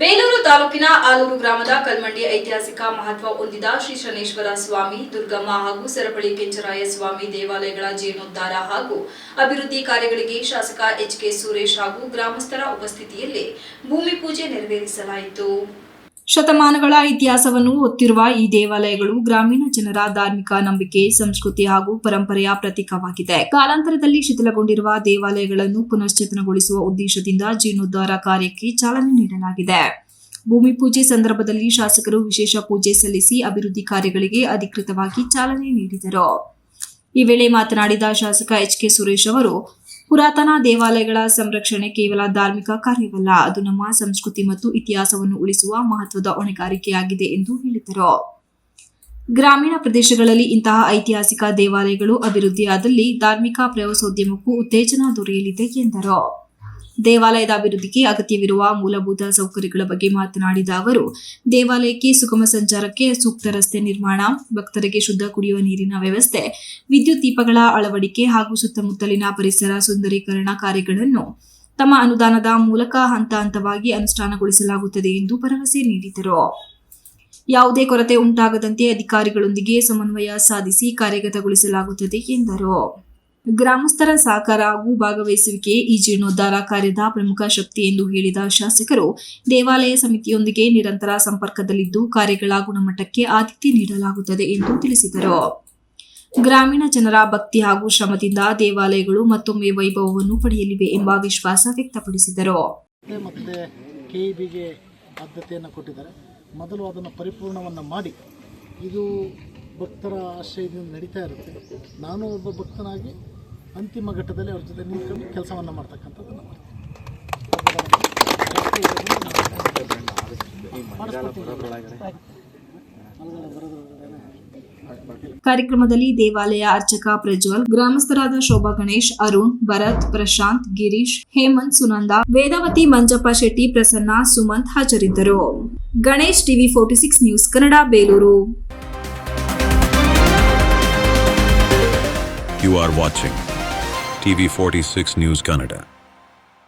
ಬೇಲೂರು ತಾಲೂಕಿನ ಆಲೂರು ಗ್ರಾಮದ ಕಲ್ಮಂಡಿ ಐತಿಹಾಸಿಕ ಮಹತ್ವ ಹೊಂದಿದ ಶ್ರೀ ಶನೇಶ್ವರ ಸ್ವಾಮಿ, ದುರ್ಗಮ್ಮ ಹಾಗೂ ಸರಪಳಿ ಕೆಂಚರಾಯ ಸ್ವಾಮಿ ದೇವಾಲಯಗಳ ಜೀರ್ಣೋದ್ಧಾರ ಹಾಗೂ ಅಭಿವೃದ್ಧಿ ಕಾರ್ಯಗಳಿಗೆ ಶಾಸಕ ಎಚ್ ಕೆ ಸುರೇಶ್ ಹಾಗೂ ಗ್ರಾಮಸ್ಥರ ಉಪಸ್ಥಿತಿಯಲ್ಲಿ ಭೂಮಿ ಪೂಜೆ ನೆರವೇರಿಸಲಾಯಿತು. ಶತಮಾನಗಳ ಇತಿಹಾಸವನ್ನು ಹೊತ್ತಿರುವ ಈ ದೇವಾಲಯಗಳು ಗ್ರಾಮೀಣ ಜನರ ಧಾರ್ಮಿಕ ನಂಬಿಕೆ, ಸಂಸ್ಕೃತಿ ಹಾಗೂ ಪರಂಪರೆಯ ಪ್ರತೀಕವಾಗಿದೆ. ಕಾಲಾಂತರದಲ್ಲಿ ಶಿಥಿಲಗೊಂಡಿರುವ ದೇವಾಲಯಗಳನ್ನು ಪುನಶ್ಚೇತನಗೊಳಿಸುವ ಉದ್ದೇಶದಿಂದ ಜೀರ್ಣೋದ್ಧಾರ ಕಾರ್ಯಕ್ಕೆ ಚಾಲನೆ ನೀಡಲಾಗಿದೆ. ಭೂಮಿ ಪೂಜೆ ಸಂದರ್ಭದಲ್ಲಿ ಶಾಸಕರು ವಿಶೇಷ ಪೂಜೆ ಸಲ್ಲಿಸಿ ಅಭಿವೃದ್ಧಿ ಕಾರ್ಯಗಳಿಗೆ ಅಧಿಕೃತವಾಗಿ ಚಾಲನೆ ನೀಡಿದರು. ಈ ವೇಳೆ ಮಾತನಾಡಿದ ಶಾಸಕ ಎಚ್ ಕೆ ಸುರೇಶ್ ಅವರು ಪುರಾತನ ದೇವಾಲಯಗಳ ಸಂರಕ್ಷಣೆ ಕೇವಲ ಧಾರ್ಮಿಕ ಕಾರ್ಯವಲ್ಲ, ಅದು ನಮ್ಮ ಸಂಸ್ಕೃತಿ ಮತ್ತು ಇತಿಹಾಸವನ್ನು ಉಳಿಸುವ ಮಹತ್ವದ ಹೊಣೆಗಾರಿಕೆಯಾಗಿದೆ ಎಂದು ಹೇಳಿದರು. ಗ್ರಾಮೀಣ ಪ್ರದೇಶಗಳಲ್ಲಿ ಇಂತಹ ಐತಿಹಾಸಿಕ ದೇವಾಲಯಗಳು ಅಭಿವೃದ್ಧಿಯಾದಲ್ಲಿ ಧಾರ್ಮಿಕ ಪ್ರವಾಸೋದ್ಯಮಕ್ಕೂ ಉತ್ತೇಜನ ದೊರೆಯಲಿದೆ ಎಂದರು. ದೇವಾಲಯದ ಅಭಿವೃದ್ಧಿಗೆ ಅಗತ್ಯವಿರುವ ಮೂಲಭೂತ ಸೌಕರ್ಯಗಳ ಬಗ್ಗೆ ಮಾತನಾಡಿದ ಅವರು, ದೇವಾಲಯಕ್ಕೆ ಸುಗಮ ಸಂಚಾರಕ್ಕೆ ಸೂಕ್ತ ರಸ್ತೆ ನಿರ್ಮಾಣ, ಭಕ್ತರಿಗೆ ಶುದ್ಧ ಕುಡಿಯುವ ನೀರಿನ ವ್ಯವಸ್ಥೆ, ವಿದ್ಯುತ್ ದೀಪಗಳ ಅಳವಡಿಕೆ ಹಾಗೂ ಸುತ್ತಮುತ್ತಲಿನ ಪರಿಸರ ಸುಂದರೀಕರಣ ಕಾರ್ಯಗಳನ್ನು ತಮ್ಮ ಅನುದಾನದ ಮೂಲಕ ಹಂತ ಹಂತವಾಗಿ ಅನುಷ್ಠಾನಗೊಳಿಸಲಾಗುತ್ತದೆ ಎಂದು ಭರವಸೆ ನೀಡಿದರು. ಯಾವುದೇ ಕೊರತೆ ಉಂಟಾಗದಂತೆ ಅಧಿಕಾರಿಗಳೊಂದಿಗೆ ಸಮನ್ವಯ ಸಾಧಿಸಿ ಕಾರ್ಯಗತಗೊಳಿಸಲಾಗುತ್ತದೆ ಎಂದರು. ಗ್ರಾಮಸ್ಥರ ಸಹಕಾರ ಹಾಗೂ ಭಾಗವಹಿಸುವಿಕೆ ಈ ಜೀರ್ಣೋದ್ಧಾರ ಕಾರ್ಯದ ಪ್ರಮುಖ ಶಕ್ತಿ ಎಂದು ಹೇಳಿದ ಶಾಸಕರು, ದೇವಾಲಯ ಸಮಿತಿಯೊಂದಿಗೆ ನಿರಂತರ ಸಂಪರ್ಕದಲ್ಲಿದ್ದು ಕಾರ್ಯಗಳ ಗುಣಮಟ್ಟಕ್ಕೆ ಆದ್ಯತೆ ನೀಡಲಾಗುತ್ತದೆ ಎಂದು ತಿಳಿಸಿದರು. ಗ್ರಾಮೀಣ ಜನರ ಭಕ್ತಿ ಹಾಗೂ ಶ್ರಮದಿಂದ ದೇವಾಲಯಗಳು ಮತ್ತೊಮ್ಮೆ ವೈಭವವನ್ನು ಪಡೆಯಲಿವೆ ಎಂಬ ವಿಶ್ವಾಸ ವ್ಯಕ್ತಪಡಿಸಿದರು. ಮತ್ತು ಮೊದಲು ಅದನ್ನು ಪರಿಪೂರ್ಣವನ್ನು ಮಾಡಿ, ಇದು ಭಕ್ತರ ಆಶ್ರಯದಿಂದ ನಡೀತಾ ಇರುತ್ತೆ. ನಾನು ಒಬ್ಬ ಭಕ್ತನಾಗಿ ಅಂತಿಮ ಘಟ್ಟದಲ್ಲಿ ಅವ್ರ ಜೊತೆ ನಿಂತ್ಕೊಂಡು ಕೆಲಸವನ್ನು ಮಾಡ್ತಕ್ಕಂಥದ್ದನ್ನು ಮಾಡ್ತೀನಿ ಕಾರ್ಯಕ್ರಮದಲ್ಲಿ ದೇವಾಲಯ ಅರ್ಚಕ ಪ್ರಜ್ವಲ್ ಗ್ರಾಮಸ್ಥರಾದ ಶೋಭಾ ಗಣೇಶ್ ಅರುಣ್ ಭರತ್ ಪ್ರಶಾಂತ್ ಗಿರೀಶ್ ಹೇಮಂತ್ ಸುನಂದ ವೇದಾವತಿ ಮಂಜಪ್ಪ ಶೆಟ್ಟಿ ಪ್ರಸನ್ನ ಸುಮಂತ್ ಹಾಜರಿದ್ದರು. Ganesh TV forty six news Kannada Belur. You are watching TV 46 News Kannada.